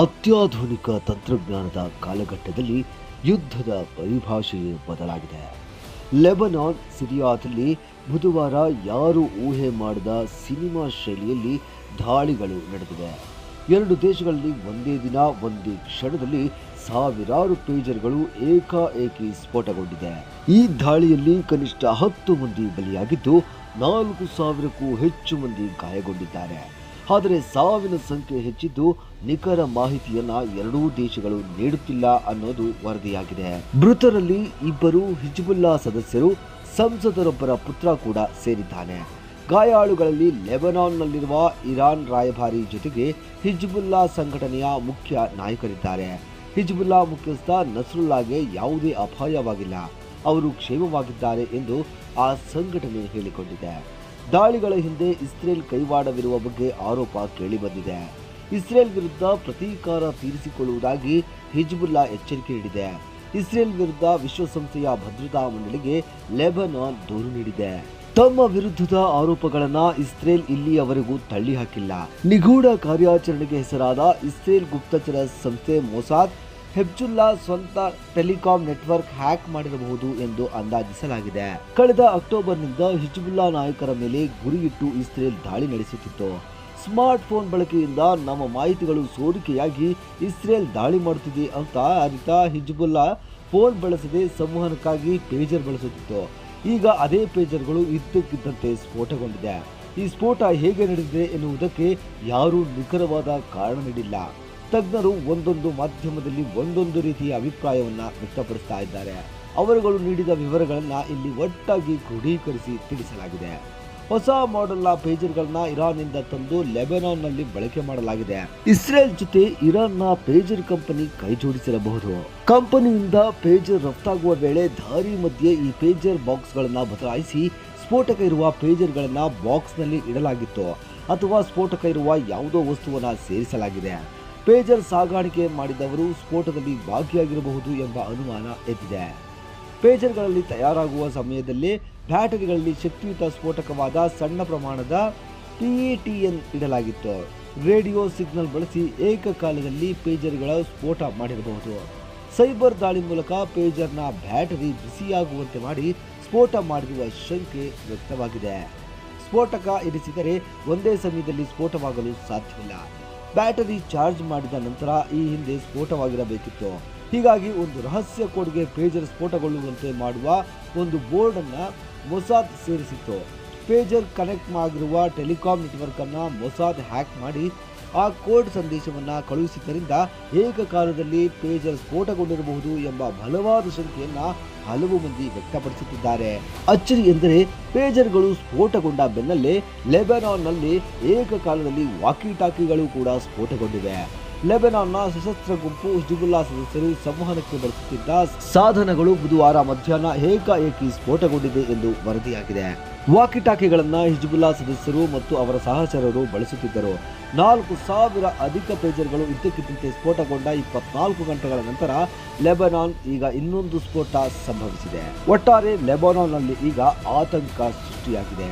ಅತ್ಯಾಧುನಿಕ ತಂತ್ರಜ್ಞಾನದ ಕಾಲಘಟ್ಟದಲ್ಲಿ ಯುದ್ಧದ ಪರಿಭಾಷೆಯೇ ಬದಲಾಗಿದೆ. ಲೆಬನಾನ್ ಸಿರಿಯಾದಲ್ಲಿ ಬುಧವಾರ ಯಾರು ಊಹೆ ಮಾಡದ ಸಿನಿಮಾ ಶೈಲಿಯಲ್ಲಿ ದಾಳಿಗಳು ನಡೆದಿವೆ. ಎರಡು ದೇಶಗಳಲ್ಲಿ ಒಂದೇ ದಿನ, ಒಂದೇ ಕ್ಷಣದಲ್ಲಿ ಸಾವಿರಾರು ಪೇಜರ್ಗಳು ಏಕಾಏಕಿ ಸ್ಫೋಟಗೊಂಡಿದೆ. ಈ ದಾಳಿಯಲ್ಲಿ ಕನಿಷ್ಠ ಹತ್ತು ಮಂದಿ ಬಲಿಯಾಗಿದ್ದು ನಾಲ್ಕು ಸಾವಿರಕ್ಕೂ ಹೆಚ್ಚು ಮಂದಿ ಗಾಯಗೊಂಡಿದ್ದಾರೆ. ಆದರೆ ಸಾವಿನ ಸಂಖ್ಯೆ ಹೆಚ್ಚಿದ್ದು ನಿಖರ ಮಾಹಿತಿಯನ್ನ ಎರಡೂ ದೇಶಗಳು ನೀಡುತ್ತಿಲ್ಲ ಅನ್ನೋದು ವರದಿಯಾಗಿದೆ. ಮೃತರಲ್ಲಿ ಇಬ್ಬರು ಹಿಜ್ಬುಲ್ಲಾ ಸದಸ್ಯರು, ಸಂಸದರೊಬ್ಬರ ಪುತ್ರ ಕೂಡ ಸೇರಿದ್ದಾನೆ. ಗಾಯಾಳುಗಳಲ್ಲಿ ಲೆಬನಾನ್ನಲ್ಲಿರುವ ಇರಾನ್ ರಾಯಭಾರಿ ಜೊತೆಗೆ ಹಿಜ್ಬುಲ್ಲಾ ಸಂಘಟನೆಯ ಮುಖ್ಯ ನಾಯಕರಿದ್ದಾರೆ. ಹಿಜ್ಬುಲ್ಲಾ ಮುಖ್ಯಸ್ಥ ನಸ್ರುಲ್ಲಾಗೆ ಯಾವುದೇ ಅಪಾಯವಾಗಿಲ್ಲ. ಅವರು ಕ್ಷೇಮವಾಗಿದ್ದಾರೆ ಎಂದು ಆ ಸಂಘಟನೆ ಹೇಳಿಕೊಂಡಿದೆ. ದಾಳಿಗಳ ಹಿಂದೆ ಇಸ್ರೇಲ್ ಕೈವಾಡವಿರುವ ಬಗ್ಗೆ ಆರೋಪ ಕೇಳಿಬಂದಿದೆ. ಇಸ್ರೇಲ್ ವಿರುದ್ಧ ಪ್ರತೀಕಾರ ತೀರಿಸಿಕೊಳ್ಳುವುದಾಗಿ ಹಿಜ್ಬುಲ್ಲಾ ಎಚ್ಚರಿಕೆ ನೀಡಿದೆ. ಇಸ್ರೇಲ್ ವಿರುದ್ಧ ವಿಶ್ವಸಂಸ್ಥೆಯ ಭದ್ರತಾ ಮಂಡಳಿಗೆ ಲೆಬನಾನ್ ದೂರು ನೀಡಿದೆ. ತಮ್ಮ ವಿರುದ್ಧದ ಆರೋಪಗಳನ್ನ ಇಸ್ರೇಲ್ ಇಲ್ಲಿಯವರೆಗೂ ತಳ್ಳಿ ಹಾಕಿಲ್ಲ ನಿಗೂಢ ಕಾರ್ಯಾಚರಣೆಗೆ ಹೆಸರಾದ ಇಸ್ರೇಲ್ ಗುಪ್ತಚರ ಸಂಸ್ಥೆ ಮೊಸಾದ್ ಹೆಬ್ಜುಲ್ಲಾ ಸ್ವಂತ ಟೆಲಿಕಾಂ ನೆಟ್ವರ್ಕ್ ಹ್ಯಾಕ್ ಮಾಡಿರಬಹುದು ಎಂದು ಅಂದಾಜಿಸಲಾಗಿದೆ. ಕಳೆದ ಅಕ್ಟೋಬರ್ನಿಂದ ಹಿಜ್ಬುಲ್ಲಾ ನಾಯಕರ ಮೇಲೆ ಗುರಿಯಿಟ್ಟು ಇಸ್ರೇಲ್ ದಾಳಿ ನಡೆಸುತ್ತಿತ್ತು. ಸ್ಮಾರ್ಟ್ ಫೋನ್ ಬಳಕೆಯಿಂದ ನಮ್ಮ ಮಾಹಿತಿಗಳು ಸೋರಿಕೆಯಾಗಿ ಇಸ್ರೇಲ್ ದಾಳಿ ಮಾಡುತ್ತಿದೆ ಅಂತ ಅರಿತ ಹಿಜ್ಬುಲ್ಲಾ ಫೋನ್ ಬಳಸದೆ ಸಂವಹನಕ್ಕಾಗಿ ಪೇಜರ್ ಬಳಸುತ್ತಿತ್ತು. ಈಗ ಅದೇ ಪೇಜರ್ಗಳು ಇದ್ದಕ್ಕಿದ್ದಂತೆ ಸ್ಫೋಟಗೊಂಡಿದೆ. ಈ ಸ್ಫೋಟ ಹೇಗೆ ನಡೆದಿದೆ ಎನ್ನುವುದಕ್ಕೆ ಯಾರೂ ನಿಖರವಾದ ಕಾರಣ ನೀಡಿಲ್ಲ. ತಜ್ಞರು ಒಂದೊಂದು ಮಾಧ್ಯಮದಲ್ಲಿ ಒಂದೊಂದು ರೀತಿಯ ಅಭಿಪ್ರಾಯವನ್ನು ವ್ಯಕ್ತಪಡಿಸ್ತಾ ಇದ್ದಾರೆ. ಅವರುಗಳು ನೀಡಿದ ವಿವರಗಳನ್ನು ಇಲ್ಲಿ ಒಟ್ಟಾಗಿ ಕ್ರೋಢೀಕರಿಸಿ ತಿಳಿಸಲಾಗಿದೆ. ಹೊಸ ಮಾಡೆಲ್ನ ಪೇಜರ್ಗಳನ್ನ ಇರಾನ್ನಿಂದ ತಂದು ಲೆಬನಾನ್ನಲ್ಲಿ ಬಳಕೆ ಮಾಡಲಾಗಿದೆ. ಇಸ್ರೇಲ್ ಜೊತೆ ಇರಾನ್ನ ಪೇಜರ್ ಕಂಪನಿ ಕೈ ಜೋಡಿಸಿರಬಹುದು. ಕಂಪನಿಯಿಂದ ಪೇಜರ್ ರಫ್ತಾಗುವ ವೇಳೆ ದಾರಿ ಮಧ್ಯೆ ಈ ಪೇಜರ್ ಬಾಕ್ಸ್ಗಳನ್ನು ಬದಲಾಯಿಸಿ ಸ್ಫೋಟಕ ಇರುವ ಪೇಜರ್ಗಳನ್ನು ಬಾಕ್ಸ್ನಲ್ಲಿ ಇಡಲಾಗಿತ್ತು. ಅಥವಾ ಸ್ಫೋಟಕ ಇರುವ ಯಾವುದೋ ವಸ್ತುವನ್ನ ಸೇರಿಸಲಾಗಿದೆ. ಪೇಜರ್ ಸಾಗಾಣಿಕೆ ಮಾಡಿದವರು ಸ್ಫೋಟದಲ್ಲಿ ಭಾಗಿಯಾಗಿರಬಹುದು ಎಂಬ ಅನುಮಾನ ಎದ್ದಿದೆ. ಪೇಜರ್ಗಳಲ್ಲಿ ತಯಾರಾಗುವ ಸಮಯದಲ್ಲಿ ಬ್ಯಾಟರಿಗಳಲ್ಲಿ ಶಕ್ತಿಯುತ ಸ್ಫೋಟಕವಾದ ಸಣ್ಣ ಪ್ರಮಾಣದ ಪಿಇಟಿಎನ್ ಇಡಲಾಗಿತ್ತು. ರೇಡಿಯೋ ಸಿಗ್ನಲ್ ಬಳಸಿ ಏಕಕಾಲದಲ್ಲಿ ಪೇಜರ್ಗಳ ಸ್ಫೋಟ ಮಾಡಿರಬಹುದು. ಸೈಬರ್ ದಾಳಿ ಮೂಲಕ ಪೇಜರ್ನ ಬ್ಯಾಟರಿ ಬಿಸಿಯಾಗುವಂತೆ ಮಾಡಿ ಸ್ಫೋಟ ಮಾಡಿರುವ ಶಂಕೆ ವ್ಯಕ್ತವಾಗಿದೆ. ಸ್ಫೋಟಕ ಇರಿಸಿದರೆ ಒಂದೇ ಸಮಯದಲ್ಲಿ ಸ್ಫೋಟವಾಗಲು ಸಾಧ್ಯವಿಲ್ಲ. ಬ್ಯಾಟರಿ ಚಾರ್ಜ್ ಮಾಡಿದ ನಂತರ ಈ ಹಿಂದೆ ಸ್ಫೋಟವಾಗಿರಬೇಕಿತ್ತು. ಹೀಗಾಗಿ ಒಂದು ರಹಸ್ಯ ಕೋಡ್ಗೆ ಪೇಜರ್ ಸ್ಫೋಟಗೊಳ್ಳುವಂತೆ ಮಾಡುವ ಒಂದು ಬೋರ್ಡನ್ನು ಮೊಸಾದ್ ಸೇರಿಸಿತ್ತು. ಪೇಜರ್ ಕನೆಕ್ಟ್ ಆಗಿರುವ ಟೆಲಿಕಾಂ ನೆಟ್ವರ್ಕನ್ನು ಮೊಸಾದ್ ಹ್ಯಾಕ್ ಮಾಡಿ ಆ ಕೋಡ್ ಸಂದೇಶವನ್ನು ಕಳುಹಿಸಿದ್ದರಿಂದ ಏಕಕಾಲದಲ್ಲಿ ಪೇಜರ್ ಸ್ಫೋಟಗೊಂಡಿರಬಹುದು ಎಂಬ ಬಲವಾದ ಶಂಕೆಯನ್ನ ಹಲವು ಮಂದಿ ವ್ಯಕ್ತಪಡಿಸುತ್ತಿದ್ದಾರೆ. ಅಚ್ಚರಿ ಎಂದರೆ ಪೇಜರ್ಗಳು ಸ್ಫೋಟಗೊಂಡ ಬೆನ್ನಲ್ಲೇ ಲೆಬನಾನ್ನಲ್ಲಿ ಏಕಕಾಲದಲ್ಲಿ ವಾಕಿ ಟಾಕಿಗಳು ಕೂಡ ಸ್ಫೋಟಗೊಂಡಿವೆ. ಲೆಬನಾನ್ನ ಸಶಸ್ತ್ರ ಗುಂಪು ಹಿಜ್ಬುಲ್ಲಾ ಸದಸ್ಯರು ಸಂವಹನಕ್ಕೆ ಬಳಸುತ್ತಿದ್ದ ಸಾಧನಗಳು ಬುಧವಾರ ಮಧ್ಯಾಹ್ನ ಏಕಾಏಕಿ ಸ್ಫೋಟಗೊಂಡಿದೆ ಎಂದು ವರದಿಯಾಗಿದೆ. ವಾಕಿಟಾಕಿಗಳನ್ನ ಹಿಜ್ಬುಲ್ಲಾ ಸದಸ್ಯರು ಮತ್ತು ಅವರ ಸಹಚರರು ಬಳಸುತ್ತಿದ್ದರು. ನಾಲ್ಕು ಸಾವಿರ ಅಧಿಕ ಪೇಜರ್ಗಳು ಇದ್ದಕ್ಕಿದ್ದಂತೆ ಸ್ಫೋಟಗೊಂಡ ಇಪ್ಪತ್ನಾಲ್ಕು ಗಂಟೆಗಳ ನಂತರ ಲೆಬನಾನ್ ಈಗ ಇನ್ನೊಂದು ಸ್ಫೋಟ ಸಂಭವಿಸಿದೆ. ಒಟ್ಟಾರೆ ಲೆಬನಾನ್ನಲ್ಲಿ ಈಗ ಆತಂಕ ಸೃಷ್ಟಿಯಾಗಿದೆ.